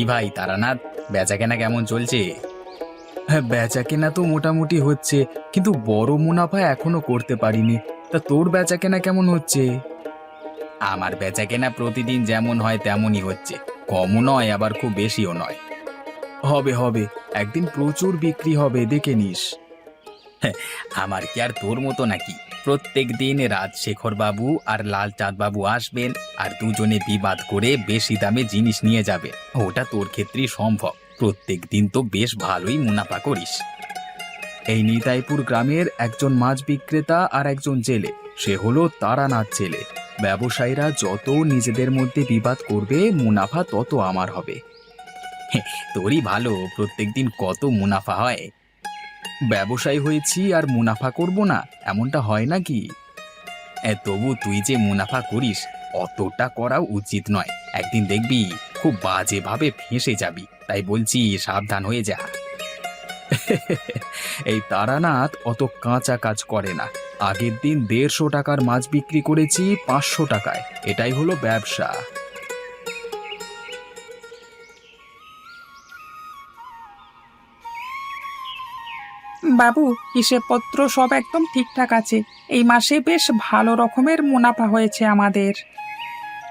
কি ভাই, তারানাথ? বেচা কেনা কেমন চলছে? হ্যাঁ বেচা কেনা তো মোটামুটি হচ্ছে, কিন্তু বড় মুনাফা এখনও করতে পারিনি। তা তোর বেচা কেনা কেমন হচ্ছে? আমার বেচা কেনা প্রতিদিন যেমন হয় তেমনই হচ্ছে। কমও নয়, আবার খুব বেশিও নয়। হবে হবে, একদিন প্রচুর বিক্রি হবে, দেখে নিস। আমার কি আর তোর মতো নাকি? প্রত্যেক দিন রাজশেখর বাবু আর লালচাঁদ বাবু আসবেন আর দুজনে বিবাদ করে বেশি দামে জিনিস নিয়ে যাবে। ওটা তোর ক্ষেত্রেই সম্ভব। প্রত্যেক দিন তো বেশ ভালোই মুনাফা করিস। এই নিতাইপুর গ্রামের একজন মাছ বিক্রেতা আর একজন জেলে। সে হলো তারানাথ জেলে। ব্যবসায়ীরা যত নিজেদের মধ্যে বিবাদ করবে, মুনাফা তত আমার হবে। তোরই ভালো। প্রত্যেক দিন কত মুনাফা হয়। ব্যবসায়ী হয়েছি আর মুনাফা করব না এমনটা হয় নাকি? এ, তবু তুই যে মুনাফা করিস অতটা করা উচিত নয়। একদিন দেখবি খুব বাজেভাবে ফেঁসে যাবি। তাই বলছি সাবধান হয়ে যা। এই তারানাথ অত কাঁচা কাজ করে না। আগের দিন দেড়শো টাকার মাছ বিক্রি করেছি পাঁচশো টাকায়। এটাই হলো ব্যবসা। বাবু হিসেবপত্র সব একদম ঠিকঠাক আছে। এই মাসে বেশ ভালো রকমের মুনাফা হয়েছে আমাদের।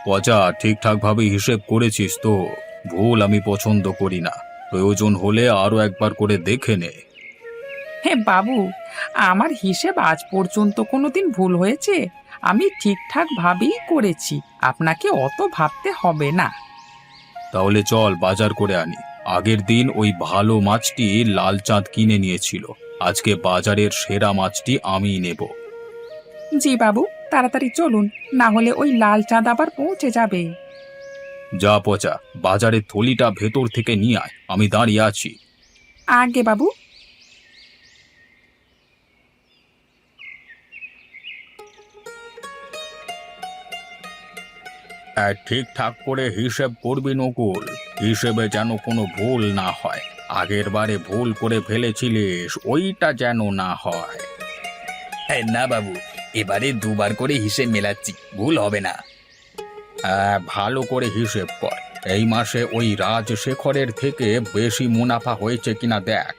পচা ঠিকঠাকভাবে হিসেব করেছিস তো। ভুল আমি পছন্দ করি না। প্রয়োজন হলে আরও একবার করে দেখে নে। হে বাবু আমার হিসেব আজ পর্যন্ত কোনোদিন ভুল হয়েছে। আমি ঠিকঠাক ভাবেই করেছি। আপনাকে অত ভাবতে হবে না। তাহলে চল বাজার করে আনি। আগের দিন ওই ভালো মাছটি লাল চাঁদ কিনে নিয়েছিল। আজকে বাজারের সেরা মাছটি আমিই নেব। জি বাবু তাড়াতাড়ি চলুন না হলে ওই লাল চাঁদ আবার পৌঁছে যাবে। যা পচা বাজারের থলিটা ভেতর থেকে নিয়ে আয় আমি দাঁড়িয়ে আছি। আগে বাবু আর ঠিকঠাক করে হিসেব করবি নকুল। হিসেবে যেন কোনো ভুল না হয়। আগের বারে ভুল করে ফেলেছিলিস ওইটা যেন না হয়। না বাবু এবারে দুবার করে হিসেব মেলাচ্ছি ভুল হবে না। আহ, ভালো করে হিসেব কর। এই মাসে ওই রাজশেখরের থেকে বেশি মুনাফা হয়েছে কিনা দেখ।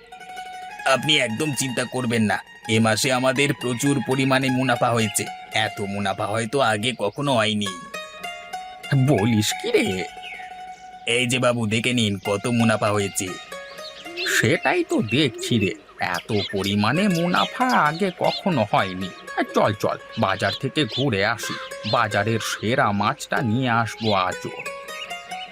আপনি একদম চিন্তা করবেন না এ মাসে আমাদের প্রচুর পরিমাণে মুনাফা হয়েছে। এত মুনাফা হয়তো আগে কখনো হয়নি। বলিস কি রে? এই যে বাবু, দেখে নিন কত মুনাফা হয়েছে। সেটাই তো দেখছি রে, এত পরিমাণে মুনাফা আগে কখনো হয়নি। চল চল, বাজার থেকে ঘুরে আসি। বাজারের সেরা মাছটা নিয়ে আসব আজও।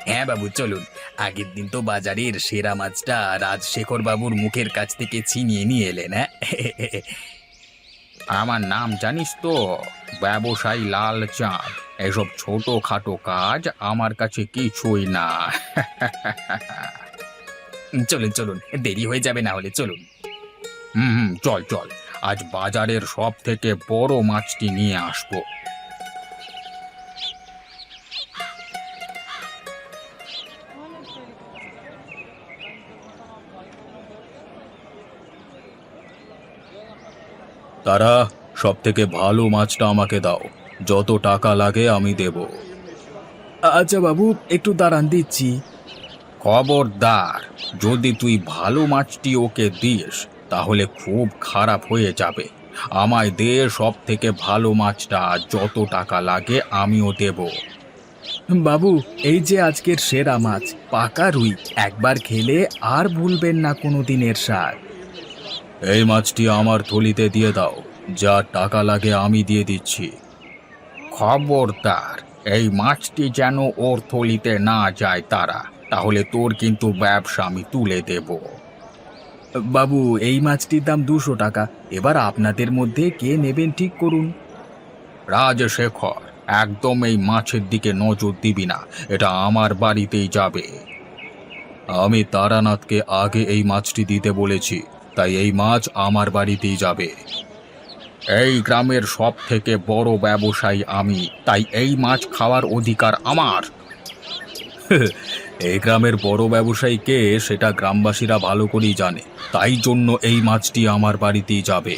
হ্যাঁ বাবু, চলুন। আগের দিন তো বাজারের সেরা মাছটা রাজশেখর বাবুর মুখের কাছ থেকে ছিনিয়ে নিয়ে এলেন হ্যাঁ? আমার নাম জানিস তো? ব্যবসায়ী লাল চাঁদ এসব ছোটখাটো কাজ আমার কাছে কিছুই না। চলুন চলুন দেরি হয়ে যাবে না হলে চলুন। হুম হুম, চল চল আজ বাজারের সব থেকে বড় মাছটি নিয়ে আসব। তারা সব থেকে ভালো মাছটা আমাকে দাও। যত টাকা লাগে আমি দেব। আচ্ছা বাবু একটু দাঁড়ান দিচ্ছি। খবরদার যদি তুই ভালো মাছটি ওকে দিস তাহলে খুব খারাপ হয়ে যাবে। আমায় দে সব থেকে ভালো মাছটা যত টাকা লাগে আমিও দেব। বাবু এই যে আজকের সেরা মাছ পাকা রুই একবার খেলে আর ভুলবেন না কোনো দিনের স্বাদ। এই মাছটি আমার থলিতে দিয়ে দাও যা টাকা লাগে আমি দিয়ে দিচ্ছি। খবরদার এই মাছটি যেন ওর থলিতে না যায় তারা, তাহলে তোর কিন্তু ব্যবসা আমি তুলে দেব। বাবু, এই মাছটির দাম দুশো টাকা। এবার আপনাদের মধ্যে কে নেবেন ঠিক করুন। রাজশেখর, একদম এই মাছের দিকে নজর দিবি না, এটা আমার বাড়িতেই যাবে। আমি তারানাথকে আগে এই মাছটি দিতে বলেছি, তাই এই মাছ আমার বাড়িতেই যাবে। এই গ্রামের সব থেকে বড় ব্যবসায়ী আমি তাই এই মাছ খাওয়ার অধিকার আমার। এই গ্রামের বড় ব্যবসায়ী কে সেটা গ্রামবাসীরা ভালো করেই জানে। তাই জন্য এই মাছটি আমার বাড়িতেই যাবে।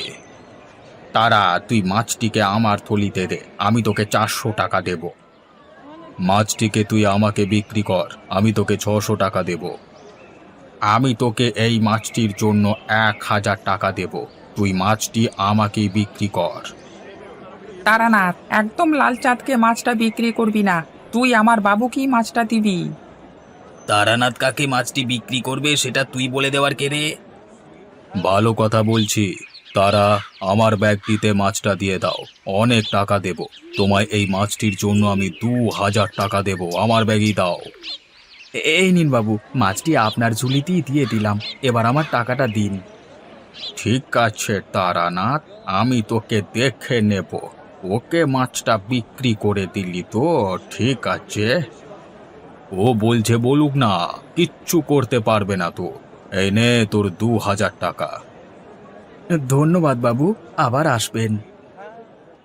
তারা তুই মাছটিকে আমার থলিতে দে আমি তোকে চারশো টাকা দেব। মাছটিকে তুই আমাকে বিক্রি কর আমি তোকে ছশো টাকা দেব। আমি তোকে এই মাছটির জন্য এক হাজার টাকা দেব। তুই মাছটি আমাকেই বিক্রি কর। তারানাথ একদম লাল চাঁদকে মাছটা বিক্রি করবি না। তুই আমার বাবুকেই মাছটা দিবি। তারানাথ কাকে মাছটি বিক্রি করবে সেটা তুই বলে দেওয়ার কে রে? ভালো কথা বলছি তারা আমার ব্যাগটিতে মাছটা দিয়ে দাও অনেক টাকা দেব। তোমায় এই মাছটির জন্য আমি দু হাজার টাকা দেব আমার ব্যাগই দাও। এই নিন বাবু মাছটি আপনার ঝুলিতেই দিয়ে দিলাম এবার আমার টাকাটা দিন। ঠিক আছে তারানাথ আমি তোকে দেখে নেব। ওকে মাছটা বিক্রি করে দিলি তো ঠিক আছে। ও বলছে বলুক না কিচ্ছু করতে পারবে না তো। এই নে তোর দু হাজার টাকা। ধন্যবাদ বাবু আবার আসবেন।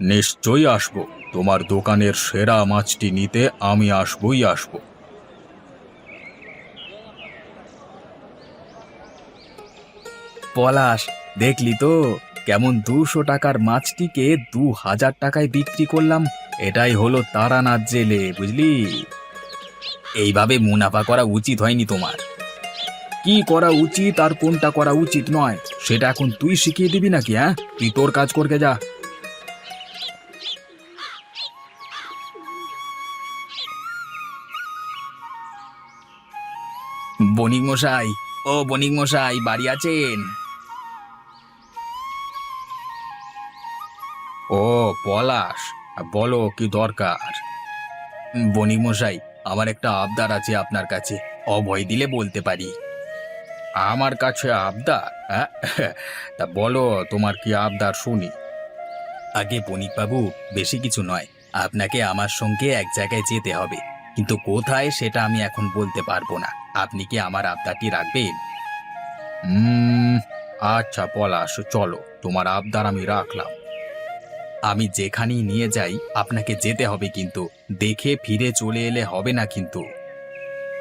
নিশ্চয়ই আসব। তোমার দোকানের সেরা মাছটি নিতে আমি আসবই আসব। পলাশ, দেখলি তো? কেমন দুশো টাকার মাছটিকে দু হাজার টাকায় বিক্রি করলাম। এটাই হলো তারানাথ জেলে, বুঝলি? এইভাবে মুনাফা করা উচিত হয়নি তোমার। কি করা উচিত আর কোনটা করা উচিত নয়, সেটা এখন তুই শিখিয়ে দিবি নাকি হ্যাঁ? তুই তোর কাজ করকে যা। বণিক মশাই ও বণিক মশাই বাড়ি আছেন? ও, পলাশ। বলো, কি দরকার? মশাই আমার একটা আবদার আছে আপনার কাছে। অভয় দিলে বলতে পারি। আমার কাছে আবদার? হ্যাঁ? তা বলো, তোমার কি আবদার শুনি। আগে বণিক বাবু বেশি কিছু নয়। আপনাকে আমার সঙ্গে এক জায়গায় যেতে হবে। কিন্তু কোথায় সেটা আমি এখন বলতে পারব না। আপনি কি আমার আবদারটি রাখবেন? আচ্ছা পলাশ, চলো। তোমার আবদার আমি রাখলাম। আমি যেখানেই নিয়ে যাই, আপনাকে যেতে হবে কিন্তু। দেখে ফিরে চলে এলে হবে না কিন্তু।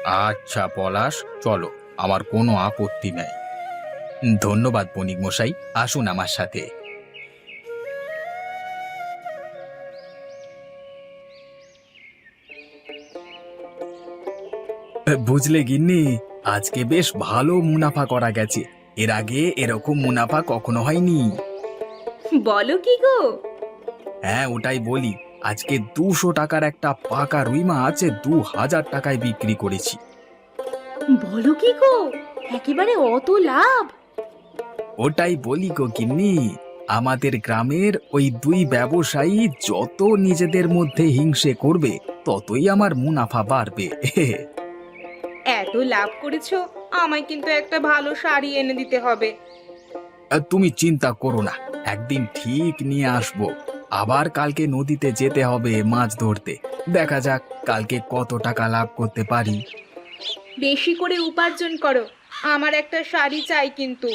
আচ্ছা পলাশ, চলো, আমার কোনো আপত্তি নেই। ধন্যবাদ বণিক মশাই, আসুন আমার সাথে। বুঝলে গিন্নি, আজকে বেশ ভালো মুনাফা করা গেছে। এর আগে এরকম মুনাফা কখনো হয়নি। বলো কি গো? হ্যাঁ ওটাই বলি। আজকে দুশো টাকার একটা পাকা রুই মাছ দু হাজার টাকায় বিক্রি করেছি। বলো কি গো? একেবারে অত লাভ। ওটাই বলি গো গিন্নি আমাদের গ্রামের ওই দুই ব্যবসায়ী যত নিজেদের মধ্যে হিংসে করবে ততই আমার মুনাফা বাড়বে। এত লাভ করেছ আমায় কিন্তু একটা ভালো শাড়ি এনে দিতে হবে। তুমি চিন্তা করো না একদিন ঠিক নিয়ে আসব। আবার কালকে নদীতে যেতে হবে মাছ ধরতে। দেখা যাক কালকে কত টাকা লাভ করতে পারি। বেশি করে উপার্জন করো। আমার একটা শাড়ি চাই কিন্তু।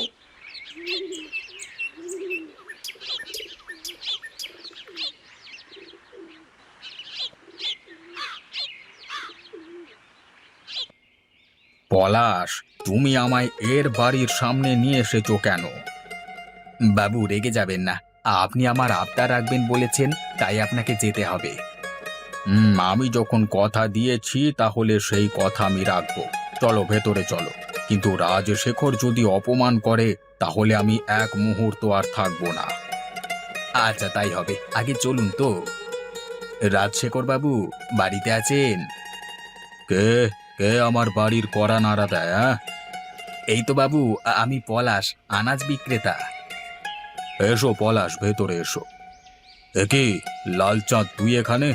পলাশ তুমি আমায় এর বাড়ির সামনে নিয়ে এসেছ কেন? বাবু রেগে যাবেন না। আপনি আমার আবদার রাখবেন বলেছেন, তাই আপনাকে যেতে হবে। হুম, আমি যখন কথা দিয়েছি, তাহলে সেই কথা আমি রাখব। চলো, ভেতরে চলো। কিন্তু রাজশেখর যদি অপমান করে, তাহলে আমি এক মুহূর্ত আর থাকব না। আচ্ছা তাই হবে। আগে চলুন তো। রাজশেখর বাবু, বাড়িতে আছেন? কে? কে আমার বাড়ির কড়া নাড়া দেয় হ্যাঁ? এই তো বাবু আমি পলাশ, আনাজ বিক্রেতা। এসো পলাশ, ভেতরে এসো। একি লালচাঁদ তুই এখানে?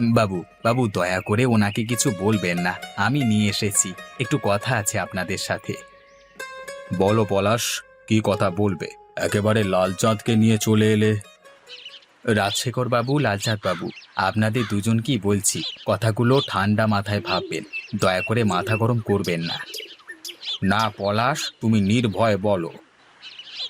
বাবু বাবু দয়া করে ওনাকে কিছু বলবেন না, আমি নিয়ে এসেছি, একটু কথা আছে আপনাদের সাথে। বলো পলাশ, কি কথা বলবে? একেবারে লালচাঁদকে নিয়ে চলে এলে। রাজশেখর বাবু লালচাঁদ বাবু, আপনাদের দুজনকেই বলছি, কথাগুলো ঠান্ডা মাথায় ভাববেন, দয়া করে মাথা গরম করবেন না। না পলাশ, তুমি নির্ভয় বলো।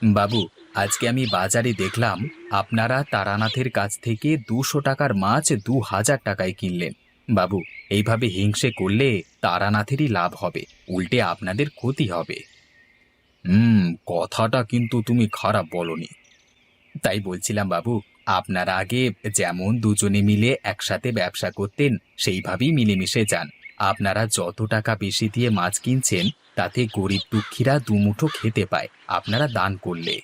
বাবু আজকে আমি বাজারে দেখলাম, আপনারা তারানাথের কাছ থেকে দুশো টাকার মাছ দু হাজার টাকায় কিনলেন। বাবু, এইভাবে হিংসে করলে তারানাথেরই লাভ হবে, উল্টে আপনাদের ক্ষতি হবে। হুম, কথাটা কিন্তু তুমি খারাপ বলনি। তাই বলছিলাম, বাবু, আপনারা আগে যেমন দুজনে মিলে একসাথে ব্যবসা করতেন, সেইভাবেই মিলেমিশে যান। আপনারা যত টাকা বেশি দিয়ে মাছ কিনছেন, তাতে গরিব দুঃখীরা দুমুঠো খেতে পায়, আপনারা দান করলে।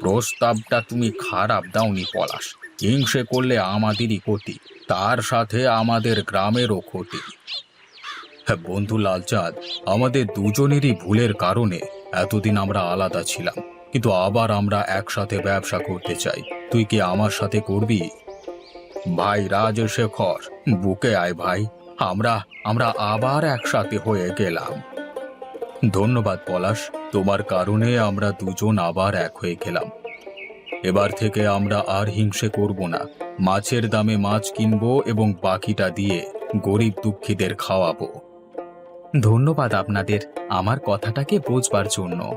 প্রস্তাবটা তুমি খারাপ দাওনি পলাশ। হিংসে করলে আমাদেরই ক্ষতি তার সাথে আমাদের গ্রামেরও ক্ষতি। হ্যাঁ, বন্ধু লালচাঁদ আমাদের দুজনেরই ভুলের কারণে এতদিন আমরা আলাদা ছিলাম কিন্তু আবার আমরা একসাথে ব্যবসা করতে চাই। তুই কি আমার সাথে করবি? ভাই রাজশেখর বুকে আয় ভাই। আমরা আমরা আবার একসাথে হয়ে গেলাম। ধন্যবাদ, পলাশ। তোমার কারণে আমরা দুজন আবার এক হয়ে গেলাম। এবার থেকে আমরা আর হিংসে করব না। মাছের দামে মাছ কিনব এবং বাকিটা দিয়ে গরিব দুঃখীদের খাওয়াবো। ধন্যবাদ আপনাদের। আমার কথাটাকে বোঝবার জন্য।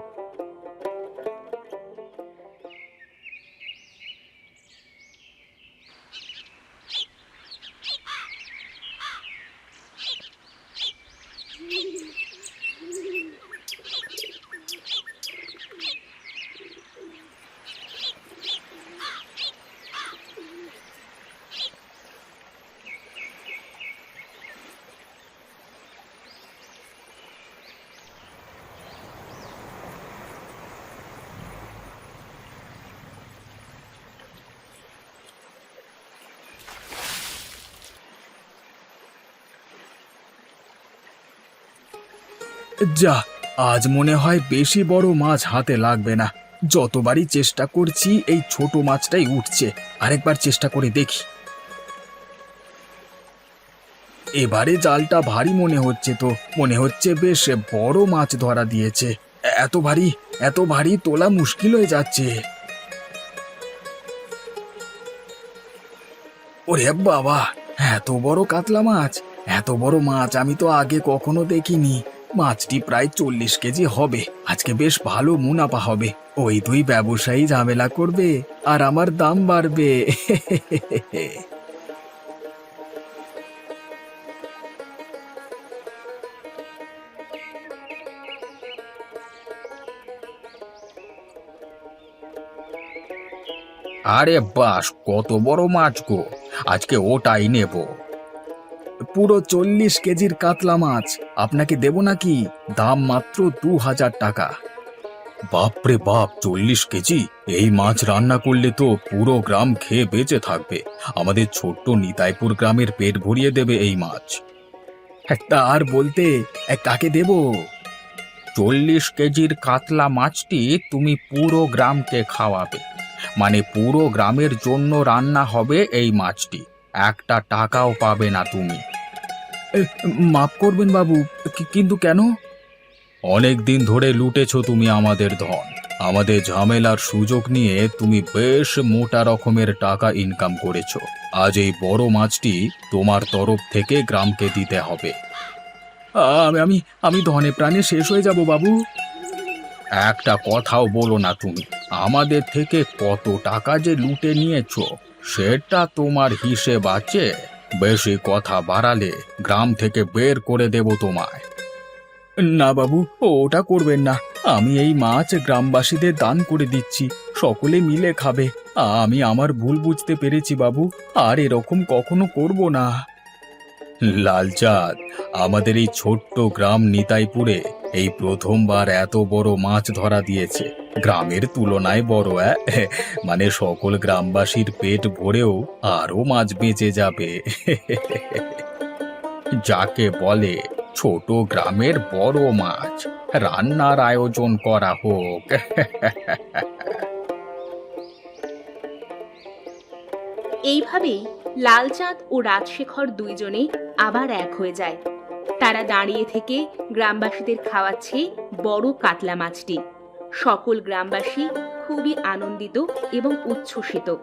যা, আজ মনে হয় বেশি বড় মাছ হাতে লাগবে না। যতবারই চেষ্টা করছি, এই ছোট মাছটাই উঠছে। আরেকবার চেষ্টা করে দেখি। এবারে জালটা ভারী মনে হচ্ছে তো। মনে হচ্ছে বেশ বড় মাছ ধরা দিয়েছে। এত ভারী এত ভারী তোলা মুশকিল হয়ে যাচ্ছে। ওরে বাবা, এত বড় কাতলা মাছ, এত বড় মাছ আমি তো আগে কখনো দেখিনি। মাছটি প্রায় চল্লিশ কেজি হবে। আজকে বেশ ভালো মুনাফা হবে। ওই দুই ব্যবসায়ী ঝামেলা করবে আর আমার দাম বাড়বে। আরে বাস, কত বড় মাছ গো। আজকে ওটাই নেব। পুরো চল্লিশ কেজির কাতলা মাছ। আপনাকে দেব নাকি? দাম মাত্র দু হাজার টাকা। বাপরে বাপ চল্লিশ কেজি? এই মাছ রান্না করলে তো পুরো গ্রাম খেয়ে বেঁচে থাকবে। আমাদের ছোট্ট নিতাইপুর গ্রামের পেট ভরিয়ে দেবে এই মাছ। একটা আর বলতে কাকে দেব? চল্লিশ কেজির কাতলা মাছটি তুমি পুরো গ্রামকে খাওয়াবে। মানে পুরো গ্রামের জন্য রান্না হবে এই মাছটি। একটা টাকাও পাবে না তুমি। মাফ করবেন বাবু কি- কিন্তু কেন? অনেক দিন ধরে লুটেছো তুমি আমাদের ধন। আমাদের ঝামেলার সুযোগ নিয়ে তুমি বেশ মোটা রকমের টাকা ইনকাম করেছ। আজ এই বড় মাছটি তোমার তরফ থেকে গ্রামকে দিতে হবে। আমি আমি আমি ধনে প্রাণে শেষ হয়ে যাব বাবু। একটা কথাও বলো না তুমি। আমাদের থেকে কত টাকা যে লুটে নিয়েছো সেটা তোমার হিসেব আছে? বেশি কথা বাড়ালে গ্রাম থেকে বের করে দেব তোমায়। না বাবু, ওটা করবেন না। আমি এই মাছ গ্রামবাসীদের দান করে দিচ্ছি। সকলে মিলে খাবে। আমি আমার ভুল বুঝতে পেরেছি বাবু, আর এরকম কখনো করব না। লালচাঁদ, আমাদের এই ছোট্ট গ্রাম নিতাইপুরে এই প্রথমবার এত বড় মাছ ধরা দিয়েছে। গ্রামের তুলনায় বড়? মানে সকল গ্রামবাসীর পেট ভরেও আরও মাছ বেঁচে যাবে। যাকে বলে ছোট গ্রামের বড় মাছ, রান্নার আয়োজন করা হোক। এইভাবেই লালচাঁদ ও রাজশেখর দুইজনে আবার এক হয়ে যায়। তারা দাঁড়িয়ে থেকে গ্রামবাসীদের খাওয়াচ্ছে বড় কাতলা মাছটি। সকল গ্রামবাসী খুবই আনন্দিত এবং উচ্ছ্বসিত।